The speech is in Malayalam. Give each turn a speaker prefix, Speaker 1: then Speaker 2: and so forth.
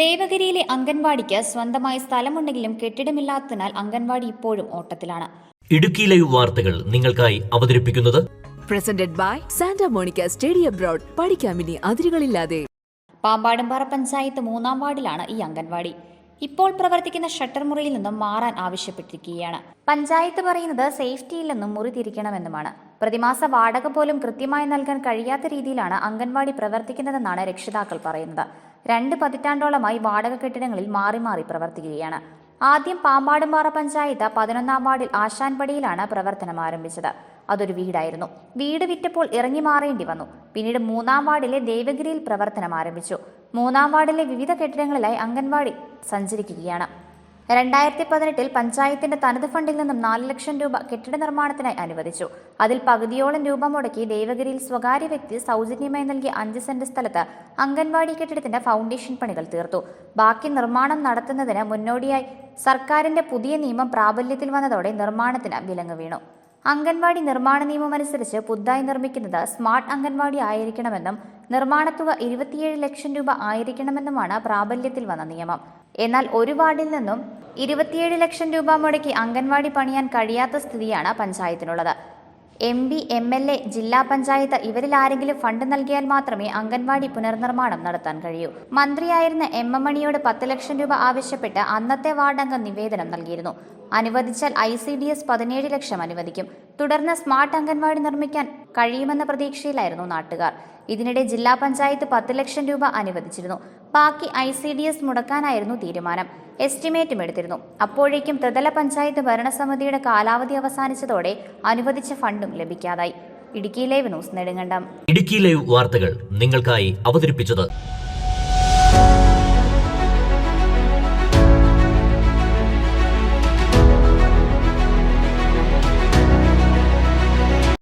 Speaker 1: ദേവഗിരിയിലെ അംഗൻവാടിക്ക് സ്വന്തമായി സ്ഥലമുണ്ടെങ്കിലും കെട്ടിടമില്ലാത്തതിനാൽ അംഗൻവാടി ഇപ്പോഴും ഓട്ടത്തിലാണ്.
Speaker 2: ഇടുക്കി ലൈവ് വാർത്തകൾ നിങ്ങൾക്കായി അവതരിപ്പിക്കുന്നത്
Speaker 3: presented by Santa Monica stadium broad പഠിക്കാമിനി അതിരുകളില്ലാതെ.
Speaker 1: പാമ്പാടുംപാറ പഞ്ചായത്ത് മൂന്നാം വാർഡിലാണ് ഈ അംഗൻവാടി. ഇപ്പോൾ പ്രവർത്തിക്കുന്ന ഷട്ടർ മുറിയിൽ നിന്നും മാറാൻ ആവശ്യപ്പെട്ടിരിക്കുകയാണ്. പഞ്ചായത്ത് പറയുന്നത് സേഫ്റ്റിയില്ലെന്നും മുറി തിരിക്കണമെന്നുമാണ്. പ്രതിമാസ വാടക പോലും കൃത്യമായി നൽകാൻ കഴിയാത്ത രീതിയിലാണ് അംഗൻവാടി പ്രവർത്തിക്കുന്നതെന്നാണ് രക്ഷിതാക്കൾ പറയുന്നത്. രണ്ട് പതിറ്റാണ്ടോളമായി വാടക കെട്ടിടങ്ങളിൽ മാറി മാറി പ്രവർത്തിക്കുകയാണ്. ആദ്യം പാമ്പാടുംപാറ പഞ്ചായത്ത് പതിനൊന്നാം വാർഡിൽ ആശാൻപടിയിലാണ് പ്രവർത്തനം ആരംഭിച്ചത്. അതൊരു വീടായിരുന്നു. വീട് വിറ്റപ്പോൾ ഇറങ്ങി മാറേണ്ടി വന്നു. പിന്നീട് മൂന്നാം വാർഡിലെ ദേവഗിരിയിൽ പ്രവർത്തനം ആരംഭിച്ചു. മൂന്നാം വാർഡിലെ വിവിധ കെട്ടിടങ്ങളിലായി അംഗൻവാടി സഞ്ചരിക്കുകയാണ്. രണ്ടായിരത്തി പതിനെട്ടിൽ പഞ്ചായത്തിന്റെ തനത് ഫണ്ടിൽ നിന്നും നാല് ലക്ഷം രൂപ കെട്ടിട നിർമ്മാണത്തിനായി അനുവദിച്ചു. അതിൽ പകുതിയോളം രൂപ മുടക്കി ദേവഗിരിയിൽ സ്വകാര്യ വ്യക്തി സൗജന്യമായി നൽകിയ അഞ്ച് സെന്റ് സ്ഥലത്ത് അംഗൻവാടി കെട്ടിടത്തിന്റെ ഫൗണ്ടേഷൻ പണികൾ തീർത്തു. ബാക്കി നിർമ്മാണം നടത്തുന്നതിന് മുന്നോടിയായി സർക്കാരിന്റെ പുതിയ നിയമം പ്രാബല്യത്തിൽ വന്നതോടെ നിർമ്മാണത്തിന് വിലങ്ങ് വീണു. അംഗൻവാടി നിർമ്മാണ നിയമമനുസരിച്ച് പുതുതായി നിർമ്മിക്കുന്നത് സ്മാർട്ട് അംഗൻവാടി ആയിരിക്കണമെന്നും നിർമ്മാണത്തുക ഇരുപത്തിയേഴ് ലക്ഷം രൂപ ആയിരിക്കണമെന്നുമാണ് പ്രാബല്യത്തിൽ വന്ന നിയമം. എന്നാൽ ഒരു വാർഡിൽ നിന്നും ഇരുപത്തിയേഴ് ലക്ഷം രൂപ മുടക്കി അംഗൻവാടി പണിയാൻ കഴിയാത്ത സ്ഥിതിയാണ് പഞ്ചായത്തിനുള്ളത്. M P M L A ജില്ലാ പഞ്ചായത്ത് ഇവരിൽ ആരെങ്കിലും ഫണ്ട് നൽകിയാൽ മാത്രമേ അംഗൻവാടി പുനർനിർമ്മാണം നടത്താൻ കഴിയൂ. മന്ത്രിയായിരുന്ന എം എം മണിയോട് പത്ത് ലക്ഷം രൂപ ആവശ്യപ്പെട്ട് അന്നത്തെ വാർഡംഗം നിവേദനം നൽകിയിരുന്നു. അനുവദിച്ചാൽ ഐ സി ഡി എസ് പതിനേഴ് ലക്ഷം അനുവദിക്കും. തുടർന്ന് സ്മാർട്ട് അംഗൻവാടി നിർമ്മിക്കാൻ കഴിയുമെന്ന പ്രതീക്ഷയിലായിരുന്നു നാട്ടുകാർ. ഇതിനിടെ ജില്ലാ പഞ്ചായത്ത് പത്ത് ലക്ഷം രൂപ അനുവദിച്ചിരുന്നു. ബാക്കി ഐ സി ഡി എസ് മുടക്കാനായിരുന്നു തീരുമാനം. എസ്റ്റിമേറ്റും എടുത്തിരുന്നു. അപ്പോഴേക്കും ത്രിതല പഞ്ചായത്ത് ഭരണസമിതിയുടെ കാലാവധി അവസാനിച്ചതോടെ അനുവദിച്ച ഫണ്ടും ലഭിക്കാതായി. Idukki live news Nedumkandam.
Speaker 2: Idukki live വാർത്തകൾ നിങ്ങൾക്കായി അവതരിപ്പിച്ചത്